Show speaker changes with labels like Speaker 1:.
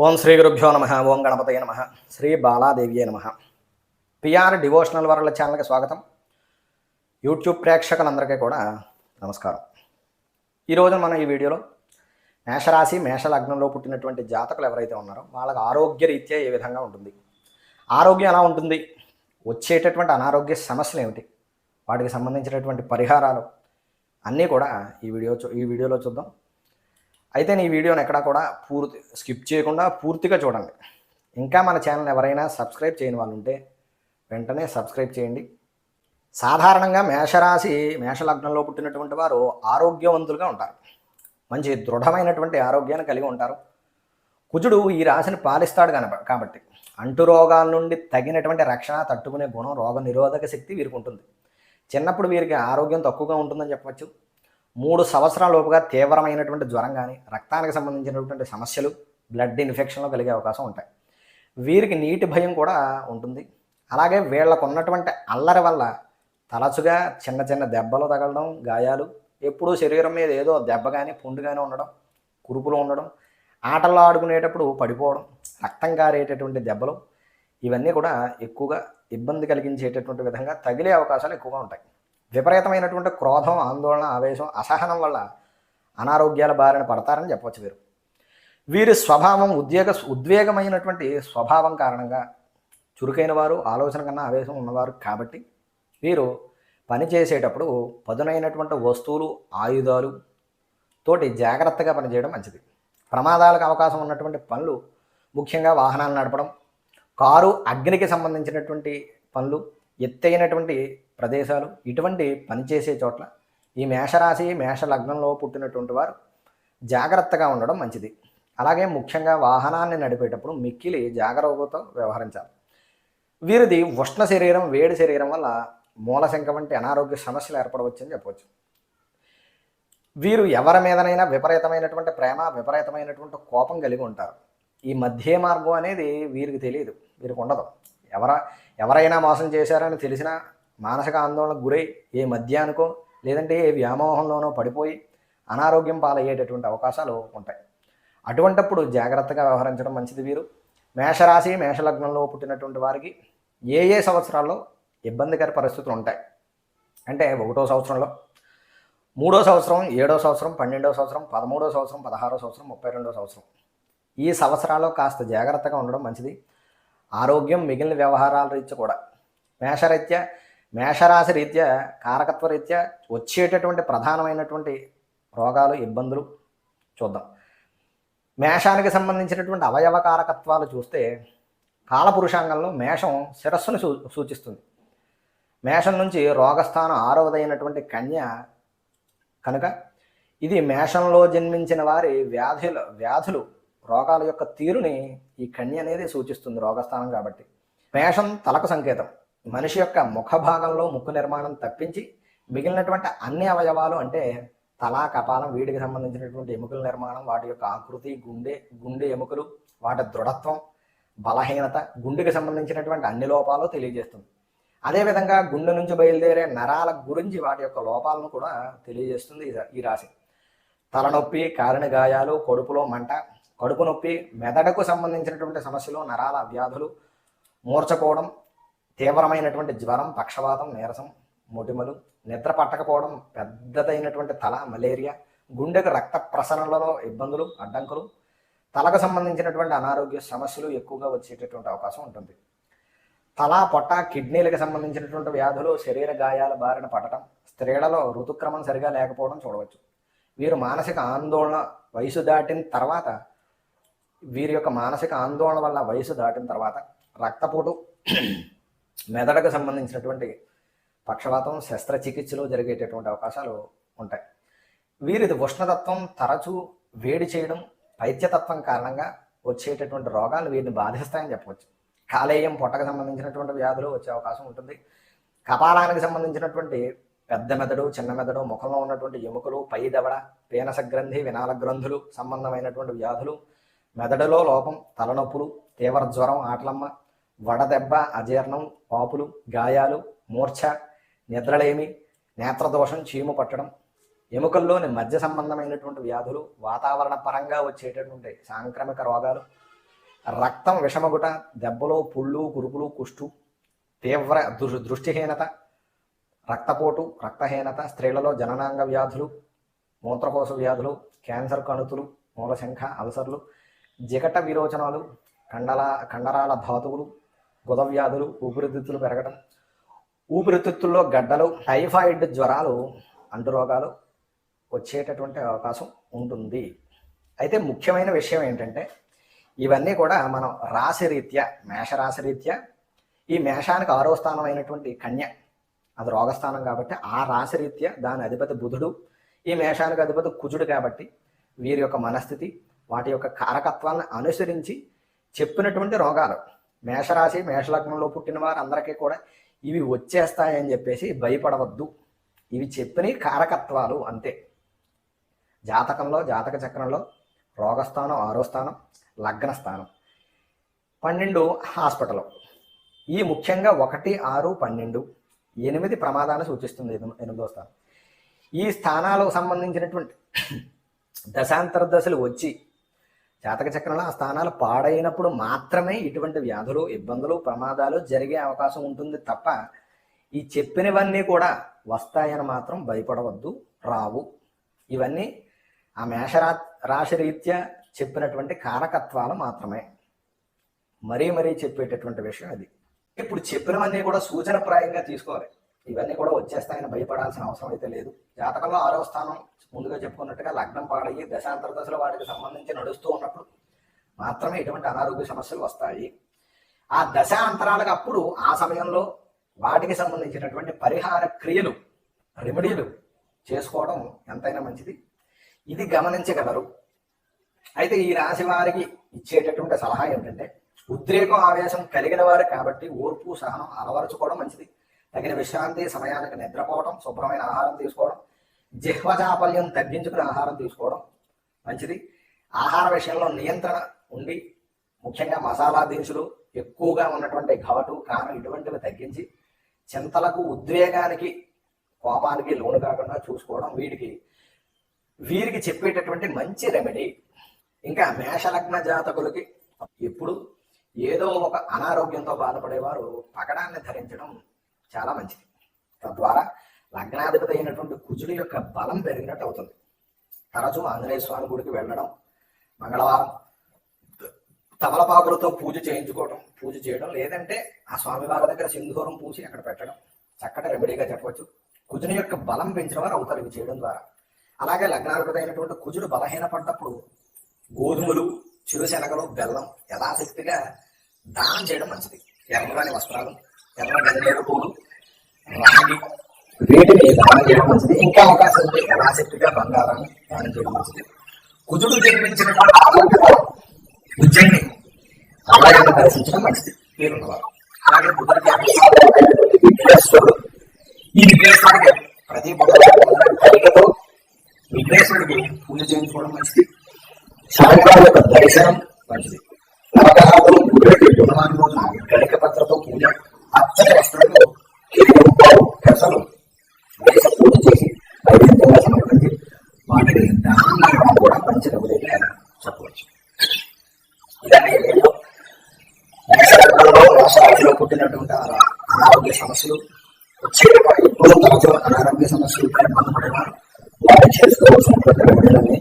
Speaker 1: ఓం శ్రీ గురుభ్యో నమ ఓం గణపతయ నమ శ్రీ బాలాదేవియే నమ. పిఆర్ డివోషనల్ వరల్డ్ ఛానల్కి స్వాగతం. యూట్యూబ్ ప్రేక్షకులందరికీ కూడా నమస్కారం. ఈరోజు మనం ఈ వీడియోలో మేషరాశి మేష లగ్నంలో పుట్టినటువంటి జాతకులు ఎవరైతే ఉన్నారో వాళ్ళకి ఆరోగ్య రీత్యా ఏ విధంగా ఉంటుంది? ఆరోగ్యం ఎలా ఉంటుంది? వచ్చేటటువంటి అనారోగ్య సమస్యలు ఏమిటి? వాటికి సంబంధించినటువంటి పరిహారాలు అన్నీ కూడా ఈ వీడియో చూ- ఈ వీడియోలో చూద్దాం. అయితే నీ వీడియోని ఎక్కడా కూడా పూర్తి స్కిప్ చేయకుండా పూర్తిగా చూడండి. ఇంకా మన ఛానల్ ఎవరైనా సబ్స్క్రైబ్ చేయని వాళ్ళు ఉంటే వెంటనే సబ్స్క్రైబ్ చేయండి. సాధారణంగా మేషరాశి మేషలగ్నంలో పుట్టినటువంటి వారు ఆరోగ్యవంతులుగా ఉంటారు. మంచి దృఢమైనటువంటి ఆరోగ్యాన్ని కలిగి ఉంటారు. కుజుడు ఈ రాశిని పాలిస్తాడు కనుక కాబట్టి అంటు రోగాల నుండి తగినటువంటి రక్షణ తట్టుకునే గుణం రోగ నిరోధక శక్తి వీరికి ఉంటుంది. చిన్నప్పుడు వీరికి ఆరోగ్యం తక్కువగా ఉంటుందని చెప్పవచ్చు. మూడు సంవత్సరాల లోపుగా తీవ్రమైనటువంటి జ్వరం కానీ రక్తానికి సంబంధించినటువంటి సమస్యలు బ్లడ్ ఇన్ఫెక్షన్లు కలిగే అవకాశం ఉంటాయి. వీరికి నీటి భయం కూడా ఉంటుంది. అలాగే వీళ్ళకు ఉన్నటువంటి అల్లరి వల్ల తరచుగా చిన్న చిన్న దెబ్బలు తగలడం గాయాలు ఎప్పుడూ శరీరం మీద ఏదో దెబ్బ కానీ పుండు కానీ ఉండడం కురుపులు ఉండడం ఆటల్లో ఆడుకునేటప్పుడు పడిపోవడం రక్తం కారేటటువంటి దెబ్బలు ఇవన్నీ కూడా ఎక్కువగా ఇబ్బంది కలిగించేటటువంటి విధంగా తగిలే అవకాశాలు ఎక్కువగా ఉంటాయి. విపరీతమైనటువంటి క్రోధం ఆందోళన ఆవేశం అసహనం వల్ల అనారోగ్యాల బారిన పడతారని చెప్పవచ్చు వీరు. వీరి స్వభావం ఉద్వేగ ఉద్వేగమైనటువంటి స్వభావం కారణంగా చురుకైన వారు ఆలోచన కన్నా ఆవేశం ఉన్నవారు కాబట్టి వీరు పని చేసేటప్పుడు పదునైనటువంటి వస్తువులు ఆయుధాలు తోటి జాగ్రత్తగా పనిచేయడం మంచిది. ప్రమాదాలకు అవకాశం ఉన్నటువంటి పనులు ముఖ్యంగా వాహనాలు నడపడం కారు అగ్నికి సంబంధించినటువంటి పనులు ఎత్తైనటువంటి ప్రదేశాలు ఇటువంటి పనిచేసే చోట్ల ఈ మేషరాశి మేష లగ్నంలో పుట్టినటువంటి వారు జాగ్రత్తగా ఉండడం మంచిది. అలాగే ముఖ్యంగా వాహనాన్ని నడిపేటప్పుడు మిక్కిలి జాగరూకతో వ్యవహరించాలి. వీరిది ఉష్ణ శరీరం వేడి శరీరం వల్ల మూలశంక వంటి అనారోగ్య సమస్యలు ఏర్పడవచ్చని చెప్పవచ్చు. వీరు ఎవరి మీదనైనా విపరీతమైనటువంటి ప్రేమ విపరీతమైనటువంటి కోపం కలిగి ఉంటారు. ఈ మధ్య మార్గం అనేది వీరికి తెలియదు వీరికి ఉండదు. ఎవర ఎవరైనా మోసం చేశారని తెలిసినా మానసిక ఆందోళనకు గురై ఏ మద్యానికో లేదంటే ఏ వ్యామోహంలోనో పడిపోయి అనారోగ్యం పాలయ్యేటటువంటి అవకాశాలు ఉంటాయి. అటువంటప్పుడు జాగ్రత్తగా వ్యవహరించడం మంచిది వీరు. మేషరాశి మేషలగ్నంలో పుట్టినటువంటి వారికి ఏ ఏ సంవత్సరాల్లో ఇబ్బందికర పరిస్థితులు ఉంటాయి? అంటే ఒకటో సంవత్సరంలో మూడో సంవత్సరం ఏడో సంవత్సరం పన్నెండో సంవత్సరం పదమూడో సంవత్సరం పదహారో సంవత్సరం ముప్పై రెండో సంవత్సరం. ఈ సంవత్సరాల్లో కాస్త జాగ్రత్తగా ఉండడం మంచిది. ఆరోగ్యం మిగిలిన వ్యవహారాల రీత్యా కూడా. మేషరీత్యా మేషరాశి రీత్యా కారకత్వ రీత్యా వచ్చేటటువంటి ప్రధానమైనటువంటి రోగాలు ఇబ్బందులు చూద్దాం. మేషానికి సంబంధించినటువంటి అవయవ కారకత్వాలు చూస్తే కాలపురుషాంగంలో మేషం శిరస్సును సూ సూచిస్తుంది. మేషం నుంచి రోగస్థానం ఆరవదైనటువంటి కన్య కనుక ఇది మేషంలో జన్మించిన వారి వ్యాధుల వ్యాధులు రోగాల యొక్క తీరుని ఈ కన్య అనేది సూచిస్తుంది రోగస్థానం కాబట్టి. మేషం తలకు సంకేతం. మనిషి యొక్క ముఖ భాగంలో ముక్కు నిర్మాణం తప్పించి మిగిలినటువంటి అన్ని అవయవాలు అంటే తల కపాలం వీటికి సంబంధించినటువంటి ఎముకల నిర్మాణం వాటి యొక్క ఆకృతి గుండె గుండె ఎముకలు వాటి దృఢత్వం బలహీనత గుండెకి సంబంధించినటువంటి అన్ని లోపాలు తెలియజేస్తుంది. అదేవిధంగా గుండె నుంచి బయలుదేరే నరాల గురించి వాటి యొక్క లోపాలను కూడా తెలియజేస్తుంది ఈ ఈ రాశి. తలనొప్పి కారణ గాయాలు కడుపులో మంట కడుపు నొప్పి మెదడుకు సంబంధించినటువంటి సమస్యలు నరాల వ్యాధులు మూర్చపోవడం తీవ్రమైనటువంటి జ్వరం పక్షవాతం నీరసం మొటిమలు నిద్ర పట్టకపోవడం పెద్దదైనటువంటి తల మలేరియా గుండెకు రక్త ప్రసరణలలో ఇబ్బందులు అడ్డంకులు తలకు సంబంధించినటువంటి అనారోగ్య సమస్యలు ఎక్కువగా వచ్చేటటువంటి అవకాశం ఉంటుంది. తల పొట్ట కిడ్నీలకు సంబంధించినటువంటి వ్యాధులు శరీర గాయాల బారిన పడటం స్త్రీలలో ఋతుక్రమం సరిగా లేకపోవడం చూడవచ్చు. వీరు మానసిక ఆందోళన వయసు దాటిన తర్వాత వీరి యొక్క మానసిక ఆందోళన వల్ల వయసు దాటిన తర్వాత రక్తపోటు మెదడుకు సంబంధించినటువంటి పక్షవాతం శస్త్రచికిత్సలు జరిగేటటువంటి అవకాశాలు ఉంటాయి. వీరిది ఉష్ణతత్వం తరచూ వేడి చేయడం పైత్యతత్వం కారణంగా వచ్చేటటువంటి రోగాలు వీరిని బాధిస్తాయని చెప్పవచ్చు. కాలేయం పొట్టకు సంబంధించినటువంటి వ్యాధులు వచ్చే అవకాశం ఉంటుంది. కపాలానికి సంబంధించినటువంటి పెద్ద మెదడు చిన్న మెదడు ముఖంలో ఉన్నటువంటి ఎముకలు పై దవడ పీనస గ్రంథి వినాల గ్రంథులు సంబంధమైనటువంటి వ్యాధులు మెదడులో లోపం తలనొప్పులు తీవ్ర జ్వరం ఆటలమ్మ వడదెబ్బ అజీర్ణం పాపులు గాయాలు మూర్ఛ నిద్రలేమి నేత్రదోషం చీము పట్టడం ఎముకల్లోని మధ్య సంబంధమైనటువంటి వ్యాధులు వాతావరణ పరంగా వచ్చేటటువంటి సాంక్రమిక రోగాలు రక్తం విషమగుట దెబ్బలు పుళ్ళు కురుపులు కుష్టు తీవ్ర దృ- దృష్టిహీనత రక్తపోటు రక్తహీనత స్త్రీలలో జననాంగ వ్యాధులు మూత్రకోశ వ్యాధులు క్యాన్సర్ కణుతులు మూలశంఖ అల్సర్లు జిగట విరోచనాలు కండల కండరాల ధాతువులు గుద వ్యాధులు ఊపిరితిత్తులు పెరగడం ఊపిరితిత్తుల్లో గడ్డలు టైఫాయిడ్ జ్వరాలు అంటురోగాలు వచ్చేటటువంటి అవకాశం ఉంటుంది. అయితే ముఖ్యమైన విషయం ఏంటంటే ఇవన్నీ కూడా మనం రాశిరీత్యా రీత్యా రీత్యా ఈ మేషానికి ఆరో స్థానం అయినటువంటి కన్య అది రోగస్థానం కాబట్టి ఆ రాశిరీత్యా దాని అధిపతి బుధుడు ఈ మేషానికి అధిపతి కుజుడు కాబట్టి వీరి యొక్క మనస్థితి వాటి యొక్క కారకత్వాన్ని అనుసరించి చెప్పినటువంటి రోగాలు. మేషరాశి మేషలగ్నంలో పుట్టిన వారందరికీ కూడా ఇవి వచ్చేస్తాయని చెప్పేసి భయపడవద్దు. ఇవి చెప్పిన కారకత్వాలు అంతే. జాతకంలో జాతక చక్రంలో రోగస్థానం ఆరో స్థానం లగ్న స్థానం. పన్నెండు హాస్పిటల్. ఈ ముఖ్యంగా ఒకటి ఆరు పన్నెండు ఎనిమిది ప్రమాదాన్ని సూచిస్తుంది ఎనిమిదో స్థానం. ఈ స్థానాలకు సంబంధించినటువంటి దశాంతర దశలు వచ్చి జాతక చక్రంలో ఆ స్థానాలు పాడైనప్పుడు మాత్రమే ఇటువంటి వ్యాధులు ఇబ్బందులు ప్రమాదాలు జరిగే అవకాశం ఉంటుంది తప్ప ఈ చెప్పినవన్నీ కూడా వస్తాయని మాత్రం భయపడవద్దు రావు. ఇవన్నీ ఆ మేషరా రాశి రీత్యా చెప్పినటువంటి కారకత్వాలు మాత్రమే. మరీ మరీ చెప్పేటటువంటి విషయం అది. ఇప్పుడు చెప్పినవన్నీ కూడా సూచనప్రాయంగా తీసుకోవాలి. ఇవన్నీ కూడా వచ్చేస్తాయని భయపడాల్సిన అవసరం అయితే లేదు. జాతకంలో ఆరో స్థానం ముందుగా చెప్పుకున్నట్టుగా లగ్నం పాడయ్యి దశాంతర దశలో వాటికి సంబంధించి నడుస్తూ ఉన్నప్పుడు మాత్రమే ఇటువంటి అనారోగ్య సమస్యలు వస్తాయి. ఆ దశాంతరాలకు అప్పుడు ఆ సమయంలో వాటికి సంబంధించినటువంటి పరిహార క్రియలు రెమెడీలు చేసుకోవడం ఎంతైనా మంచిది. ఇది గమనించగలరు. అయితే ఈ రాశి వారికి ఇచ్చేటటువంటి సలహా ఏమిటంటే ఉద్రేకం ఆవేశం కలిగిన వారు కాబట్టి ఓర్పు సహనం అలవరుచుకోవడం మంచిది. తగిన విశ్రాంతి సమయానికి నిద్రపోవడం శుభ్రమైన ఆహారం తీసుకోవడం జిహ్వజాపల్యం తగ్గించుకుని ఆహారం తీసుకోవడం మంచిది. ఆహార విషయంలో నియంత్రణ ఉండి ముఖ్యంగా మసాలా దినుసులు ఎక్కువగా ఉన్నటువంటి ఘవటు కారం ఇటువంటివి తగ్గించి చింతలకు ఉద్వేగానికి కోపానికి లోను కాకుండా చూసుకోవడం వీటికి వీరికి చెప్పేటటువంటి మంచి రెమెడీ ఇంకా మేషలగ్న జాతకులకి ఎప్పుడు ఏదో ఒక అనారోగ్యంతో బాధపడేవారు పగడాన్ని ధరించడం చాలా మంచిది. తద్వారా లగ్నాధిపతి అయినటువంటి కుజుడి యొక్క బలం పెరిగినట్టు అవుతుంది. తరచూ ఆంజనేయ స్వామి గుడికి వెళ్ళడం మంగళవారం తమలపాకులతో పూజ చేయించుకోవడం పూజ చేయడం లేదంటే ఆ స్వామివారి దగ్గర సింధూరం పూసి అక్కడ పెట్టడం చక్కటి రెమెడీగా చెప్పవచ్చు. కుజుని యొక్క బలం పెంచిన వారు అవుతారు ఇవి చేయడం ద్వారా. అలాగే లగ్నాధిపతి అయినటువంటి కుజుడు బలహీనపడ్డప్పుడు గోధుమలు చిరుశనగలు బెల్లం యథాశక్తిగా దానం చేయడం మంచిది. ఎర్రని వస్త్రాలు ఎర్ర గన్నేరు పూలు రాగి వీటిని దానం చేయడం మంచిది ఇంకా అవకాశం ఉంటే యథాశక్తిగా బంగారాన్ని దానం చేయడం మంచిది కుజుడు జన్మించినటువంటి ఆరోగ్యత ఉజ్జయిని ఆలయాన్ని దర్శించడం మంచిది పేరు అలాగే బుధుడికి విఘ్నేశ్వరుడు ఈ విఘ్నేశ్వరుడికి ప్రతి బుధవారం కలిగతో విఘ్నేశ్వరుడికి పూజ చేయించుకోవడం మంచిది సాయంకాలం యొక్క దర్శనం మంచిది నవగ్రహాలు గురుడికి బుధవారం రోజున పత్రతో పూజ అచ్చటి వస్త్రంలో వేస పూజ చేసి నైవేద్యంగా సమర్పించి వాటిని దానం కూడా చెప్పవచ్చు ఇదన్నీ నేను పుట్టినటువంటి అనారోగ్య సమస్యలు వచ్చే ఎప్పుడో తరచు అనారోగ్య సమస్యలు బాధపడేవారు వారు చేసుకోవాల్సినటువంటి